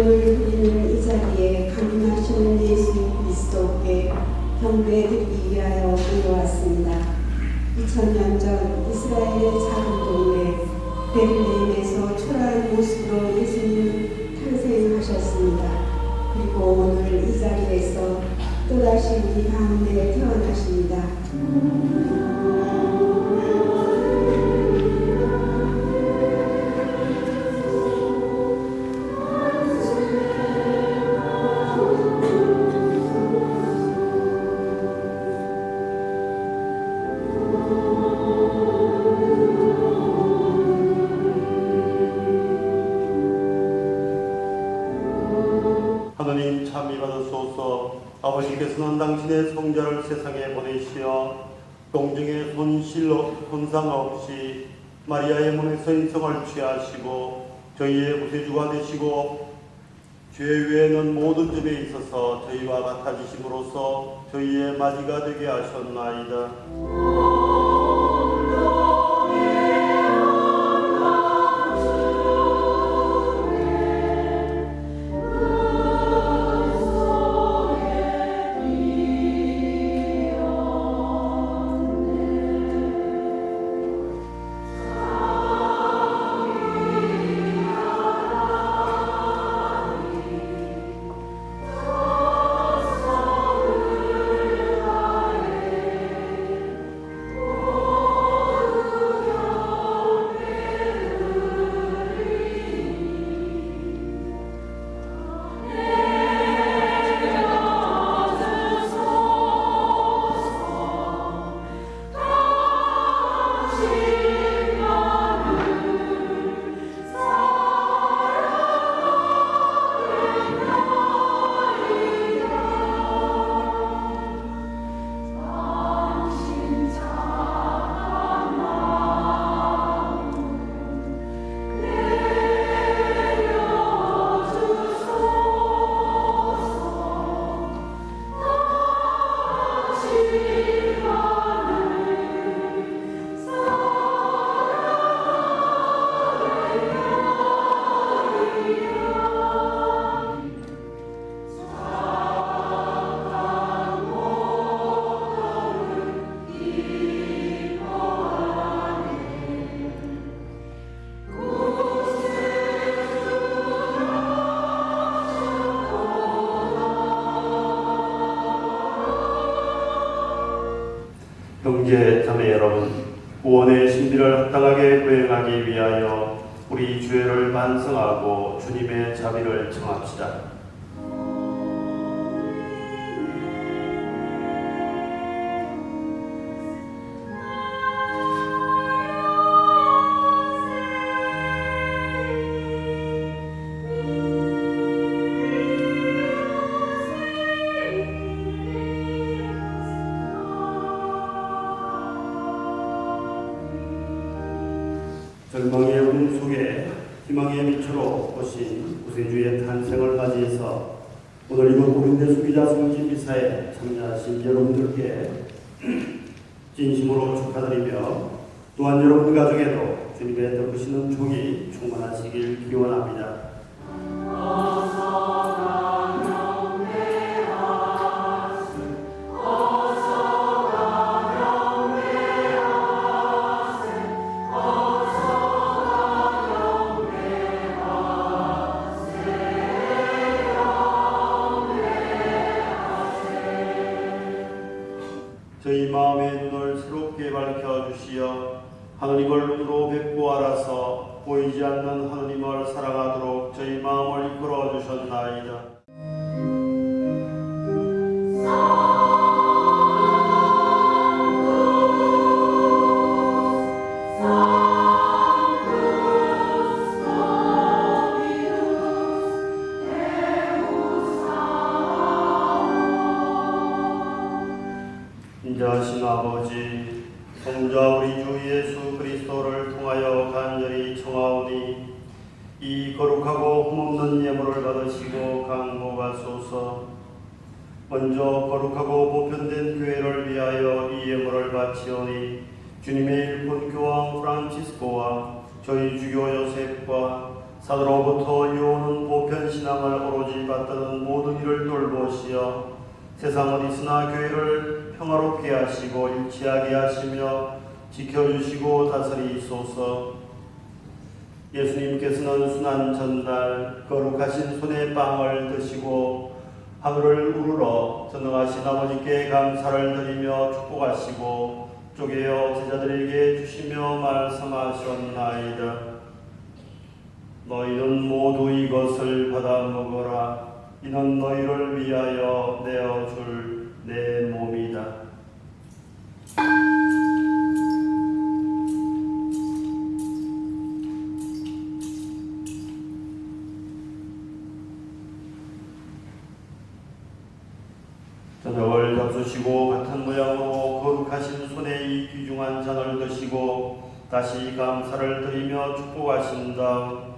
오늘 우리는 이 자리에 강림하시는 예수 그리스도께 경배드리기 위하여 모여왔습니다. 2000년 전 이스라엘의 작은 동네 베들레헴에서 초라한 모습으로 예수님은 탄생하셨습니다. 그리고 오늘 이 자리에서 또다시 우리 가운데 참이 받으소서 아버지께서는 당신의 성자를 세상에 보내시어 동정의 손실 없- 손상 없이 마리아의 몸에서 인성을 취하시고 저희의 구세주가 되시고 죄 외에는 모든 점에 있어서 저희와 같아지심으로써 저희의 맞이가 되게 하셨나이다. 형제 자매 여러분, 구원의 신비를 합당하게 수행하기 위하여 우리 죄를 반성하고 주님의 자비를 청합시다. 희망의 빛으로 오신 구세주의 탄생을 맞이해서 오늘 이곳 고린대 수기자 성진 미사에 참여하신 여러분들께 진심으로 축하드리며 또한 여러분 가정에도 주님의 덮으시는 종이 충만하시길 기원합니다. 성자 우리 주 예수 그리스도를 통하여 간절히 청하오니 이 거룩하고 흠없는 예물을 받으시고 강구하소서. 먼저 거룩하고 보편된 교회를 위하여 이 예물을 바치오니 주님의 일본 교황 프란치스코와 저희 주교 요셉과 사도로부터 이오는 보편신앙을 오로지 받드는 모든 이를 돌보시어 세상 어디서나 교회를 평화롭게 하시고 일치하게 하시며 지켜주시고 다스리소서 예수님께서는 순환 전날 거룩하신 손의 빵을 드시고 하늘을 우러러 전능하신 아버지께 감사를 드리며 축복하시고 쪼개어 제자들에게 주시며 말씀하셨나이다. 너희는 모두 이것을 받아 먹어라. 이는 너희를 위하여 내어 줄 내 몸이다. 저녁을 잡수시고 같은 모양으로 거룩하신 손에 이 귀중한 잔을 드시고 다시 감사를 드리며 축복하신 다음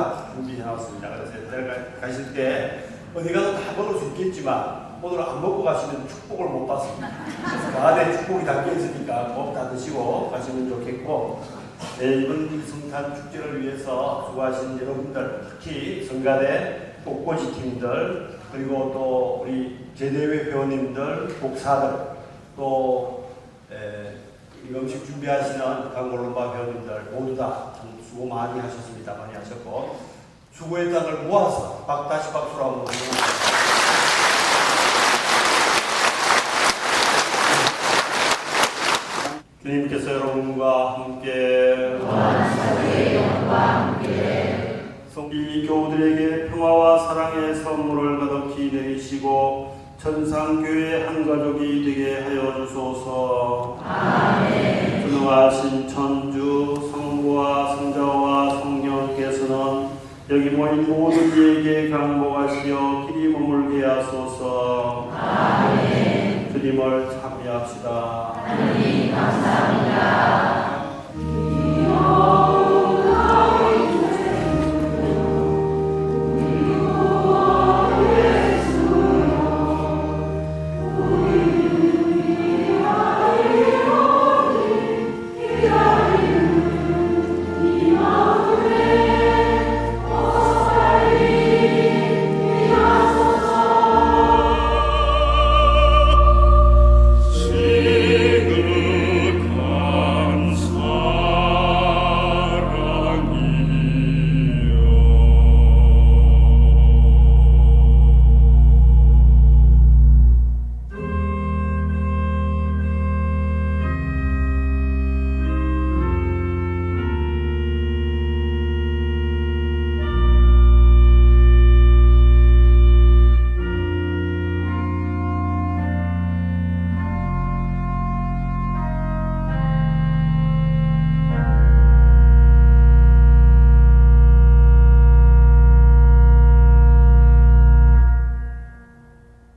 통닭 준비해놨습니다. 그래서 내가 가실 때 어디 가도 다 먹을 수 있겠지만 오늘 안 먹고 가시면 축복을 못 받습니다. 그래서 그 안에 축복이 담겨 있으니까 꼭 다 드시고 가시면 좋겠고 네, 이번 성탄 축제를 위해서 수고하신 여러분들 특히 성가대 꽃꽂이 팀들 그리고 또 우리 제대회 회원님들 목사들 또 에, 이 음식 준비하시는 강골로바 회원님들 모두 다참 수고 많이 하셨습니다. 많이 하셨고 수고했다는 걸 모아서 박 다시 박수로 한번. 주님께서 여러분과 함께 성비 교우들에게 평화와 사랑의 선물을 가득히 내리시고 천상교회 한 가족이 되게 하여 주소서. 아멘. 전능하신 천주 성부와 성령께서는 여기 모인 모든 이에게 강복하시어 길이 머물게 하소서. 아멘. 주님을 참여합시다. 하나님 감사